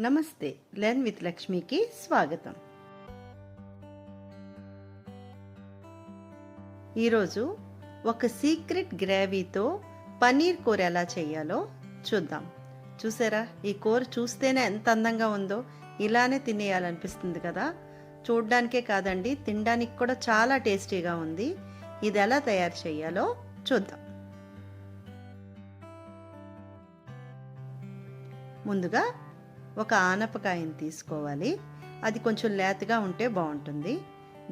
నమస్తే learn with లక్ష్మికి స్వాగతం. ఈరోజు ఒక సీక్రెట్ గ్రేవీతో పన్నీర్ కూర ఎలా చేయాలో చూద్దాం. చూసారా ఈ కూర చూస్తేనే ఎంత అందంగా ఉందో ఇలానే తినేయాలనిపిస్తుంది కదా. చూడ్డానికే కాదండి తినడానికి కూడా చాలా టేస్టీగా ఉంది. ఇది ఎలా తయారు చేయాలో చూద్దాం. ముందుగా ఒక ఆనపకాయని తీసుకోవాలి. అది కొంచెం లేతగా ఉంటే బాగుంటుంది.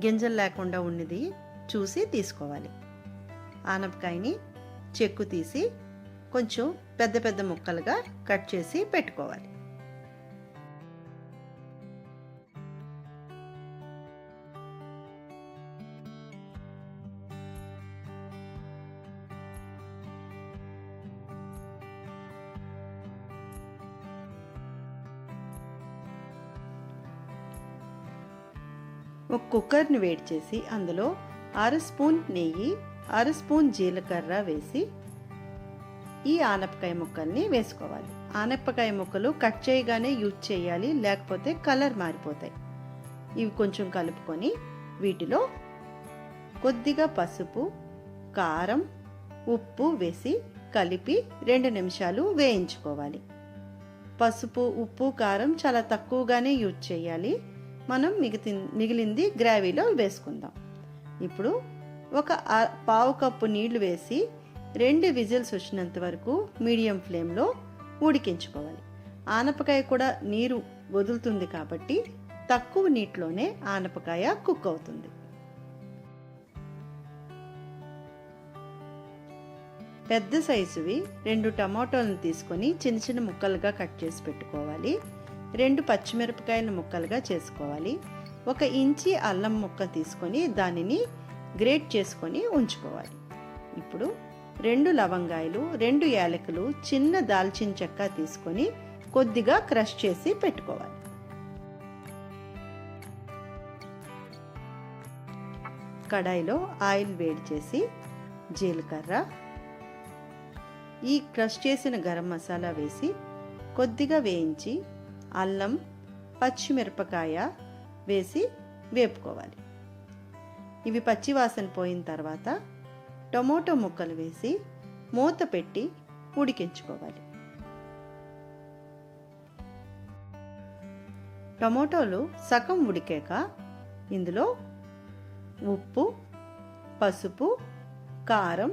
గింజలు లేకుండా ఉన్నది చూసి తీసుకోవాలి. ఆనపకాయని చెక్కు తీసి కొంచెం పెద్ద పెద్ద ముక్కలుగా కట్ చేసి పెట్టుకోవాలి. ఒక కుక్కర్ని వేడి చేసి అందులో అర స్పూన్ నెయ్యి అర స్పూన్ జీలకర్ర వేసి ఈ ఆనపకాయ ముక్కల్ని వేసుకోవాలి. ఆనపకాయ ముక్కలు కట్ చేయగానే యూజ్ చేయాలి లేకపోతే కలర్ మారిపోతాయి. ఇవి కొంచెం కలుపుకొని వీటిలో కొద్దిగా పసుపు కారం ఉప్పు వేసి కలిపి రెండు నిమిషాలు వేయించుకోవాలి. పసుపు ఉప్పు కారం చాలా తక్కువగానే యూజ్ చేయాలి. మనం మిగతి మిగిలింది గ్రావీలో వేసుకుందాం. ఇప్పుడు ఒక పావు కప్పు నీళ్ళు వేసి రెండు విజిల్స్ వచ్చినంత వరకు మీడియం ఫ్లేమ్లో ఉడికించుకోవాలి. ఆనపకాయ కూడా నీరు వదులుతుంది కాబట్టి తక్కువ నీటిలోనే ఆనపకాయ కుక్ అవుతుంది. పెద్ద సైజువి రెండు టమాటోలను తీసుకొని చిన్న చిన్న ముక్కలుగా కట్ చేసి పెట్టుకోవాలి. రెండు పచ్చిమిరపకాయల ముక్కలుగా చేసుకోవాలి. ఒక ఇంచి అల్లం ముక్క తీసుకొని దానిని గ్రేట్ చేసుకొని ఉంచుకోవాలి. ఇప్పుడు రెండు లవంగాయలు రెండు యాలకులు చిన్న దాల్చిన చెక్క తీసుకొని కొద్దిగా క్రష్ చేసి పెట్టుకోవాలి. కడాయిలో ఆయిల్ వేడి చేసి జీలకర్ర ఈ క్రష్ చేసిన గరం మసాలా వేసి కొద్దిగా వేయించి అల్లం పచ్చిమిరపకాయ వేసి వేపుకోవాలి. ఇవి పచ్చి వాసన పోయిన తర్వాత టొమాటో ముక్కలు వేసి మూత పెట్టి ఉడికించుకోవాలి. టమోటోలు సగం ఉడికాక ఇందులో ఉప్పు పసుపు కారం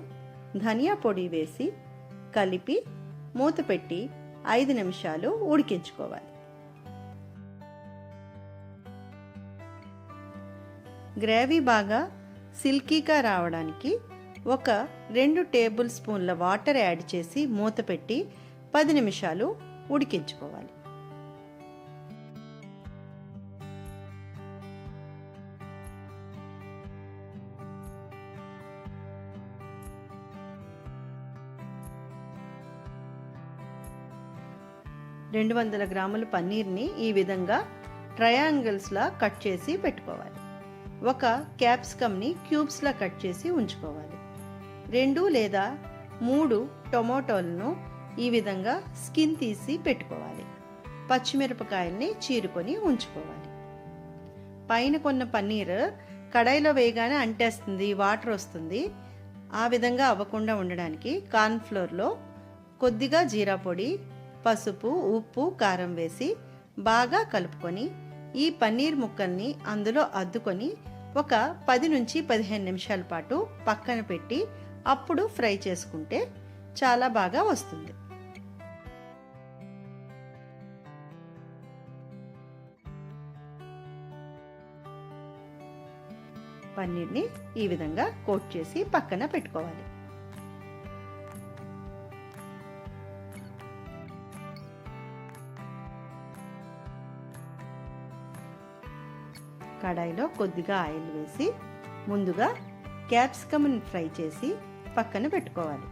ధనియా పొడి వేసి కలిపి మూత పెట్టి ఐదు నిమిషాలు ఉడికించుకోవాలి. గ్రేవీ బాగా సిల్కీగా రావడానికి ఒక రెండు టేబుల్ స్పూన్ల వాటర్ యాడ్ చేసి మూత పెట్టి పది నిమిషాలు ఉడికించుకోవాలి. రెండు వందల గ్రాముల పన్నీర్ని ఈ విధంగా ట్రయాంగిల్స్లా కట్ చేసి పెట్టుకోవాలి. ఒక క్యాప్సికమ్ని క్యూబ్స్లా కట్ చేసి ఉంచుకోవాలి. రెండు లేదా మూడు టొమాటోలను ఈ విధంగా స్కిన్ తీసి పెట్టుకోవాలి. పచ్చిమిరపకాయల్ని చీరుకొని ఉంచుకోవాలి. పైన కొన్న పన్నీర్ కడాయిలో వేయగానే అంటేస్తుంది వాటర్ వస్తుంది. ఆ విధంగా అవ్వకుండా ఉండడానికి కార్న్ఫ్లోర్లో కొద్దిగా జీరా పొడి పసుపు ఉప్పు కారం వేసి బాగా కలుపుకొని ఈ పన్నీర్ ముక్కల్ని అందులో అద్దుకొని ఒక పది నుంచి పదిహేను నిమిషాల పాటు పక్కన పెట్టి అప్పుడు ఫ్రై చేసుకుంటే చాలా బాగా వస్తుంది. పన్నీర్ని ఈ విధంగా కోట్ చేసి పక్కన పెట్టుకోవాలి. కడాయిలో కొద్దిగా ఆయిల్ వేసి ముందుగా క్యాప్సికమ్ని ఫ్రై చేసి పక్కన పెట్టుకోవాలి.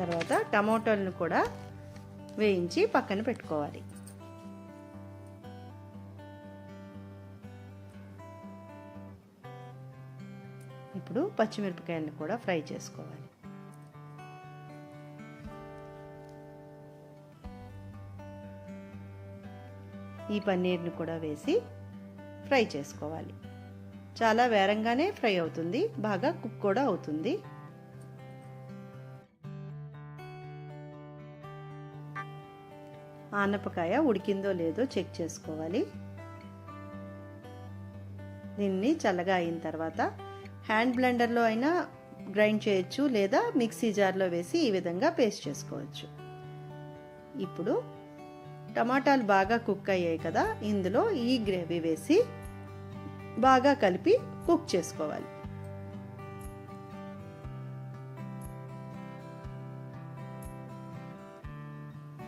తర్వాత టమాటోలను కూడా వేయించి పక్కన పెట్టుకోవాలి. ఇప్పుడు పచ్చిమిరపకాయలను కూడా ఫ్రై చేసుకోవాలి. ఈ పన్నీర్ని కూడా వేసి ఫ్రై చేసుకోవాలి. చాలా వేరంగానే ఫ్రై అవుతుంది బాగా కుక్ కూడా అవుతుంది. ఆనపకాయ ఉడికిందో లేదో చెక్ చేసుకోవాలి. దీన్ని చల్లగా అయిన తర్వాత హ్యాండ్ బ్లెండర్లో అయినా గ్రైండ్ చేయొచ్చు లేదా మిక్సీ జార్లో వేసి ఈ విధంగా పేస్ట్ చేసుకోవచ్చు. ఇప్పుడు టమాటాలు బాగా కుక్ అయ్యాయి కదా ఇందులో ఈ గ్రేవీ వేసి బాగా కలిపి కుక్ చేసుకోవాలి.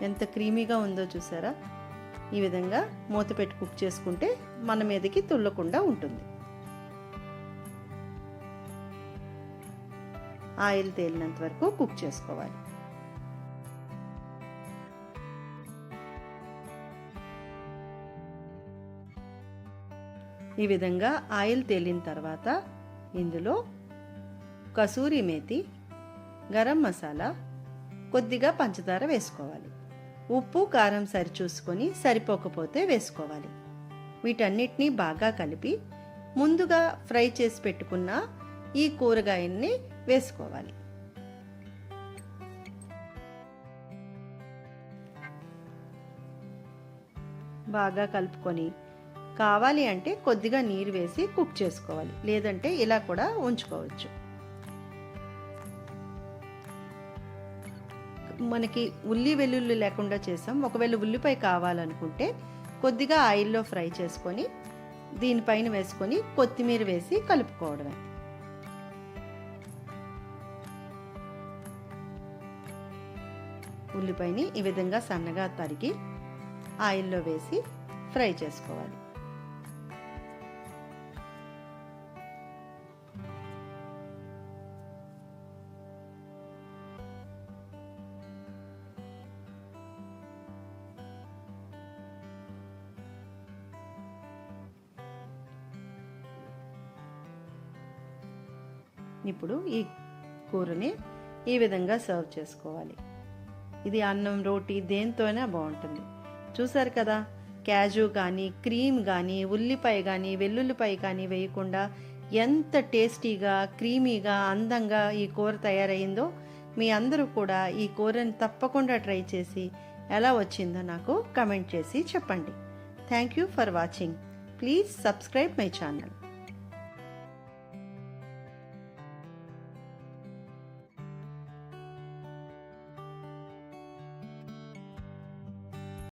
ఎంత క్రీమీగా ఉందో చూసారా? ఈ విధంగా మూత పెట్టి కుక్ చేసుకుంటే మన మీదకి తుల్లకుండా ఉంటుంది. ఆయిల్ తేలినంత వరకు కుక్ చేసుకోవాలి. ఈ విధంగా ఆయిల్ తేలిన తర్వాత ఇందులో కసూరి మేతి గరం మసాలా కొద్దిగా పంచదార వేసుకోవాలి. ఉప్పు కారం సరిచూసుకొని సరిపోకపోతే వేసుకోవాలి. వీటన్నిటినీ బాగా కలిపి ముందుగా ఫ్రై చేసి పెట్టుకున్న ఈ కూరగాయల్ని వేసుకోవాలి. బాగా కలుపుకొని కావాలి అంటే కొద్దిగా నీరు వేసి కుక్ చేసుకోవాలి. లేదంటే ఇలా కూడా ఉంచుకోవచ్చు. మనకి ఉల్లి వెల్లుల్లి లేకుండా చేసాం. ఒకవేళ ఉల్లిపాయ కావాలనుకుంటే కొద్దిగా ఆయిల్లో ఫ్రై చేసుకొని దీనిపైన వేసుకొని కొత్తిమీర వేసి కలుపుకోవడమే. ఉల్లిపాయని ఈ విధంగా సన్నగా తరిగి ఆయిల్లో వేసి ఫ్రై చేసుకోవాలి. ఇప్పుడు ఈ కూరని ఈ విధంగా సర్వ్ చేసుకోవాలి. ఇది అన్నం రోటీ దేంతోనే బాగుంటుంది. చూసారు కదా? క్యాజు కానీ క్రీమ్ కానీ ఉల్లిపాయ కానీ వెల్లుల్లిపాయ కానీ వేయకుండా ఎంత టేస్టీగా క్రీమీగా అందంగా ఈ కూర తయారైందో మీ అందరూ కూడా ఈ కూరని తప్పకుండా ట్రై చేసి ఎలా వచ్చిందో నాకు కమెంట్ చేసి చెప్పండి. Thank you for watching. Please subscribe my channel.